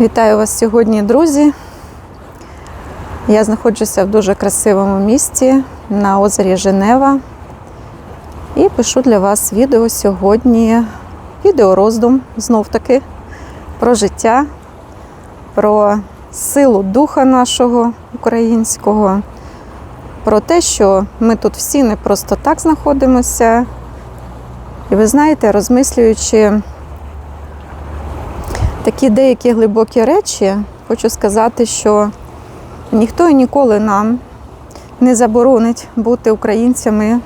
Вітаю вас сьогодні, друзі. Я знаходжуся в дуже красивому місті на озері Женева і пишу для вас відео сьогодні. Відеороздум знов таки про життя, про силу духа нашого українського, про те, що ми тут всі не просто так знаходимося. І ви знаєте, розмислюючи такі деякі глибокі речі, хочу сказати, що ніхто і ніколи нам не заборонить бути українцями,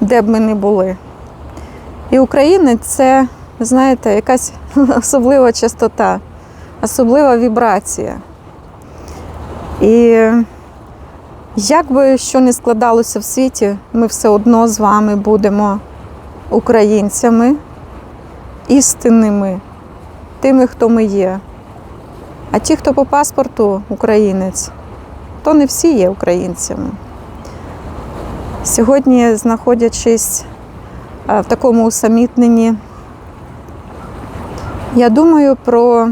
де б ми не були. І українець це, знаєте, якась особлива частота, особлива вібрація. І як би що не складалося в світі, ми все одно з вами будемо українцями, істинними тими, хто ми є. А ті, хто по паспорту українець, то не всі є українцями. Сьогодні, знаходячись в такому усамітненні, я думаю про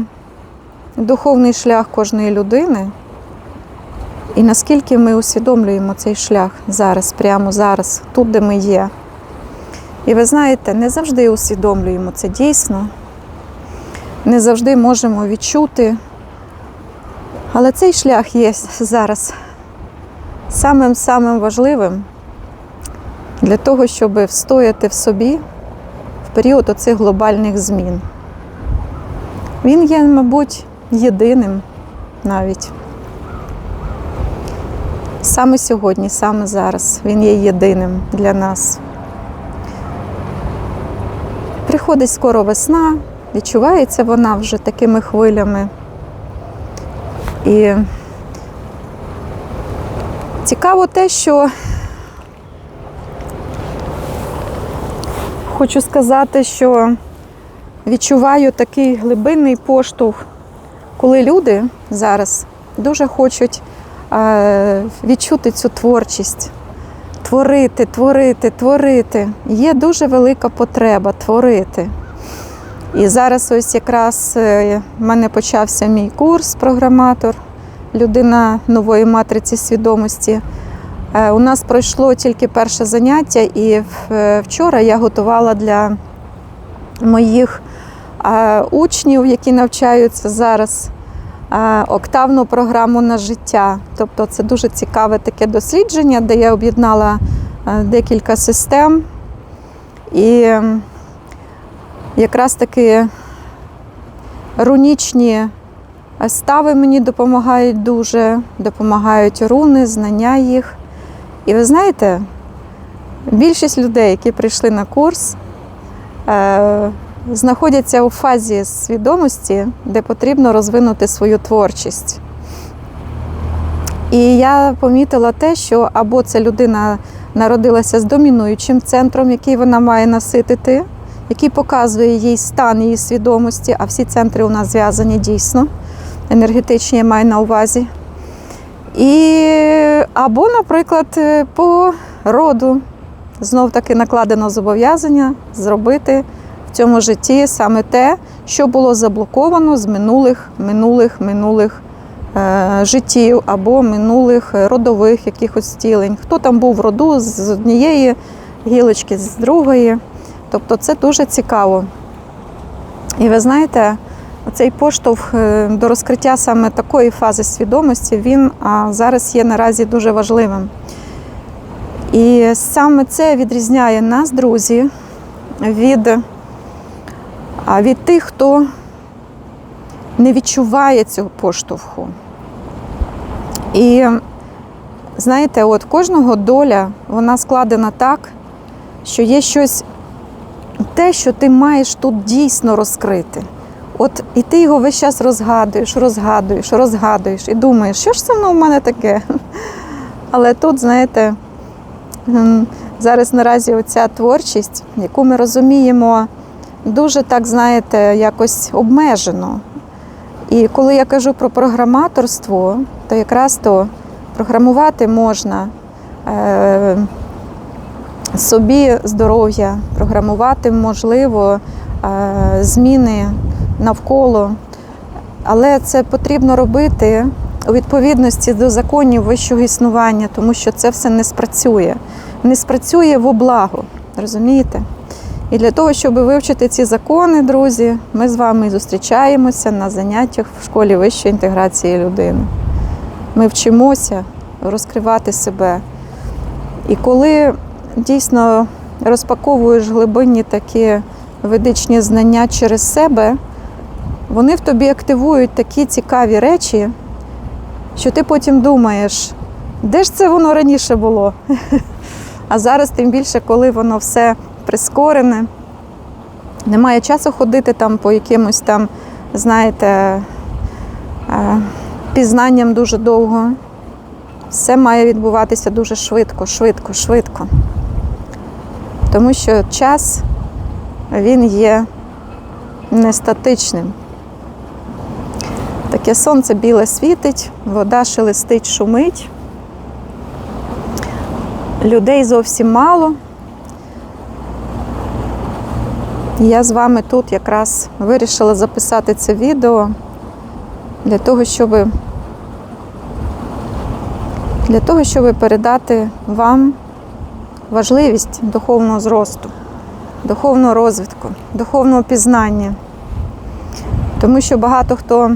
духовний шлях кожної людини і наскільки ми усвідомлюємо цей шлях зараз, прямо зараз, тут, де ми є. І ви знаєте, не завжди усвідомлюємо це дійсно не завжди можемо відчути. Але цей шлях є зараз самим-самим важливим для того, щоб встояти в собі в період оцих глобальних змін. Він є, мабуть, єдиним навіть. Саме сьогодні, саме зараз він є єдиним для нас. Приходить скоро весна, відчувається вона вже такими хвилями. І цікаво те, що хочу сказати, що відчуваю такий глибинний поштовх, коли люди зараз дуже хочуть е, відчути цю творчість. Творити, творити, творити. Є дуже велика потреба творити. І зараз ось якраз е, в мене почався мій курс програматор, людина нової матриці свідомості. Е, У нас пройшло тільки перше заняття, і вчора я готувала для моїх е, учнів, які навчаються зараз, е, октавну програму на життя. Тобто це дуже цікаве таке дослідження, де я об'єднала е, декілька систем. І якраз таки рунічні стави мені допомагають дуже, допомагають руни, знання їх. І ви знаєте, більшість людей, які прийшли на курс, е, знаходяться у фазі свідомості, де потрібно розвинути свою творчість. І я помітила те, що або ця людина народилася з домінуючим центром, який вона має наситити, який показує їй стан її свідомості, а всі центри у нас зв'язані дійсно, енергетичні я маю на увазі. І або, наприклад, е, по роду знов таки накладено зобов'язання зробити в цьому житті саме те, що було заблоковано з минулих, минулих, минулих е, життів або минулих е, родових якихось стілень. Хто там був в роду з однієї гілочки, з другої. Тобто це дуже цікаво. І ви знаєте, цей поштовх е, до розкриття саме такої фази свідомості, він зараз є наразі дуже важливим. І саме це відрізняє нас, друзі, від, від тих, хто не відчуває цього поштовху. І знаєте, от кожного доля вона складена так, що є щось те, що ти маєш тут дійсно розкрити. От і ти його весь час розгадуєш, розгадуєш, розгадуєш і думаєш, що ж це воно в мене таке? Але тут, знаєте, зараз наразі оця творчість, яку ми розуміємо, дуже так, знаєте, якось обмежено. І коли я кажу про програматорство, то якраз то програмувати можна. Собі здоров'я, програмувати можливо е, зміни навколо. Але це потрібно робити у відповідності до законів вищого існування, тому що це все не спрацює. Не спрацює во благо, розумієте? І для того, щоб вивчити ці закони, друзі, ми з вами зустрічаємося на заняттях в школі вищої інтеграції людини. Ми вчимося розкривати себе. І коли дійсно розпаковуєш глибинні такі ведичні знання через себе, вони в тобі активують такі цікаві речі, що ти потім думаєш, де ж це воно раніше було? А зараз, тим більше, коли воно все прискорене, немає часу ходити там по якимось там, знаєте, е, пізнанням дуже довго. Все має відбуватися дуже швидко, швидко, швидко. Тому що час він є не статичним. Таке сонце біле світить, вода шелестить, шумить. Людей зовсім мало. Я з вами тут якраз вирішила записати це відео для того, щоб для того, щоб передати вам важливість духовного зросту, духовного розвитку, духовного пізнання. Тому що багато хто,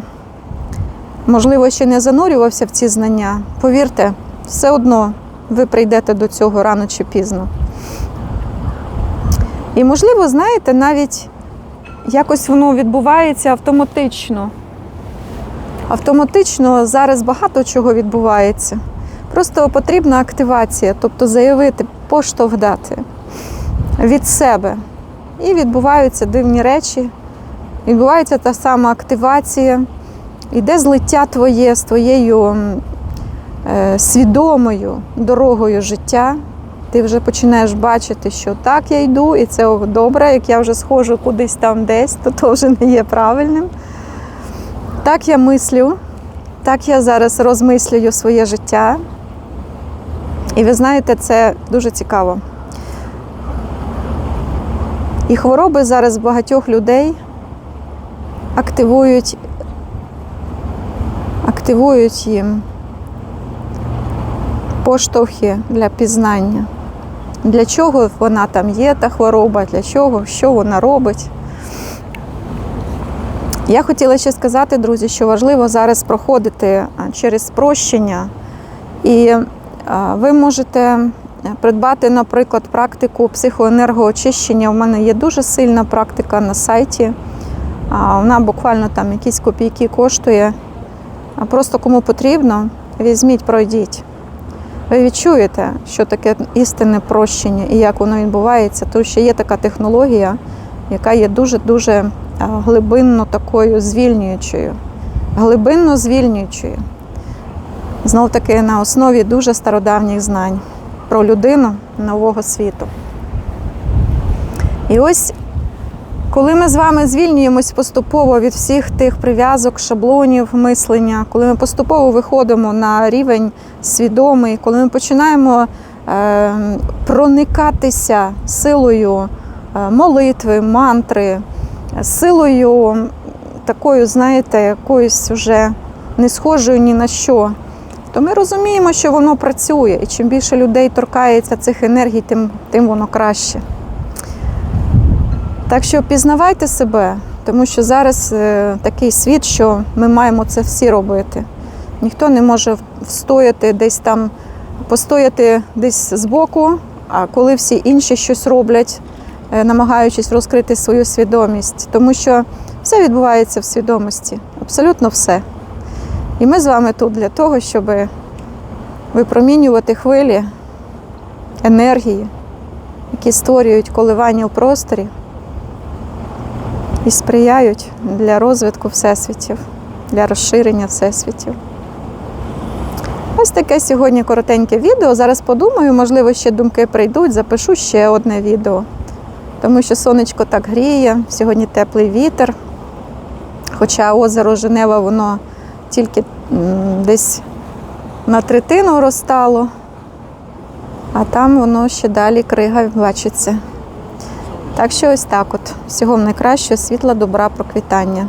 можливо, ще не занурювався в ці знання. Повірте, все одно ви прийдете до цього рано чи пізно. І, можливо, знаєте, навіть якось воно відбувається автоматично. Автоматично зараз багато чого відбувається. Просто потрібна активація, тобто заявити, поштовх дати від себе. І відбуваються дивні речі, відбувається та сама активація, іде злиття твоє з твоєю е, свідомою дорогою життя. Ти вже починаєш бачити, що так я йду, і це добре, як я вже схожу кудись там десь, то то вже не є правильним. Так я мислю, так я зараз розмислюю своє життя. І ви знаєте, це дуже цікаво. І хвороби зараз багатьох людей активують, активують їм поштовхи для пізнання. Для чого вона там є, та хвороба, для чого, що вона робить. Я хотіла ще сказати, друзі, що важливо зараз проходити через прощення. І ви можете придбати, наприклад, практику психоенергоочищення. У мене є дуже сильна практика на сайті. Вона буквально там якісь копійки коштує. Просто кому потрібно, візьміть, пройдіть. Ви відчуєте, що таке істинне прощення і як воно відбувається, тому що є така технологія, яка є дуже-дуже глибинно такою звільнюючою, глибинно звільнюючою. Знов таки на основі дуже стародавніх знань про людину нового світу. І ось коли ми з вами звільнюємось поступово від всіх тих прив'язок, шаблонів мислення, коли ми поступово виходимо на рівень свідомий, коли ми починаємо е, проникатися силою е, молитви, мантри, силою такою, знаєте, якоюсь вже не схожою ні на що, то ми розуміємо, що воно працює. І чим більше людей торкається цих енергій, тим, тим воно краще. Так що пізнавайте себе, тому що зараз е, такий світ, що ми маємо це всі робити. Ніхто не може встояти десь там, постояти десь збоку, а коли всі інші щось роблять, е, намагаючись розкрити свою свідомість. Тому що все відбувається в свідомості, абсолютно все. І ми з вами тут для того, щоб випромінювати хвилі енергії, які створюють коливання у просторі і сприяють для розвитку всесвітів, для розширення всесвітів. Ось таке сьогодні коротеньке відео. Зараз подумаю, можливо, ще думки прийдуть, запишу ще одне відео. Тому що сонечко так гріє, сьогодні теплий вітер. Хоча озеро Женева, воно тільки десь на третину розтало, а там воно ще далі крига бачиться. Так що ось так от. Всього найкращого, світла, добра, проквітання.